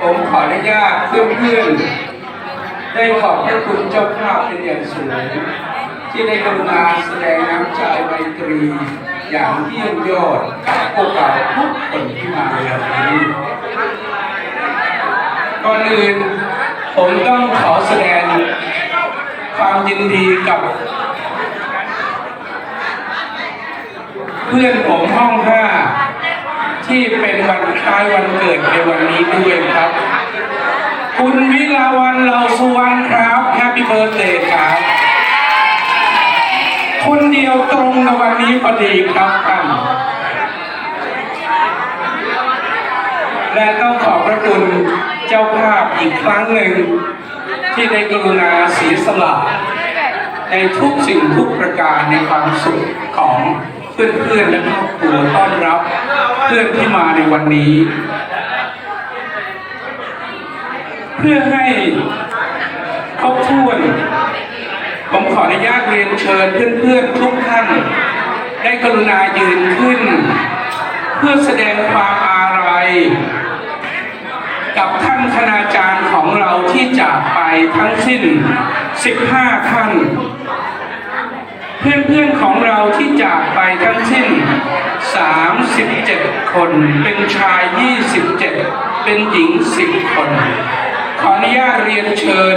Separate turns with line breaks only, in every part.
ผมขออนุญาตเพื่อนๆได้ขอบพระคุณเจ้าภาพเป็นอย่างสูงที่ได้กรุณาแสดงน้ำใจไมตรีอย่างเยี่ยมยอดกับพวกเราทุกคนที่มาในวันนี้ก่อนอื่นผมต้องขอแสดงความยินดีกับ เพื่อนผมห้องห้า ที่เป็นวันคล้ายวันเกิดในวันนี้ด้วยครับ คุณวิลาวันเหล่าสุวรรณครับแฮปปี้เบิร์ a เดย์ครับคนเดียวตรงในวันนี้พอดีครับท่านและต้องขอบพระคุณเจ้าภาพอีกครั้งหนึ่ง ที่ได้กรุณาเสียสละในทุกสิ่งทุกประการในความสุขของเพื่อนๆและครอบครัวต้อนรับ เพื่อนที่มาในวันนี้ เพื่อให้ครบถ้วน ผมขออนุญาตเรียนเชิญเพื่อนๆทุกท่าน ได้กรุณายืนขึ้น เพื่อแสดงความอาลัยกับท่านคณาจารย์ของเราที่จากไปทั้งสิ้น 15 ท่าน เพื่อนๆของเราที่จากไปทั้งสิ้น 37 คน เป็นชาย 27 เป็นหญิง 10 คน ขออนุญาตเรียนเชิญ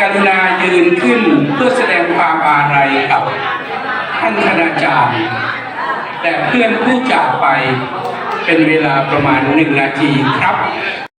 กรุณายืนขึ้นเพื่อแสดงความอาลัยกับท่านคณาจารย์แต่เพื่อนผู้จากไปเป็นเวลาประมาณหนึ่งนาทีครับ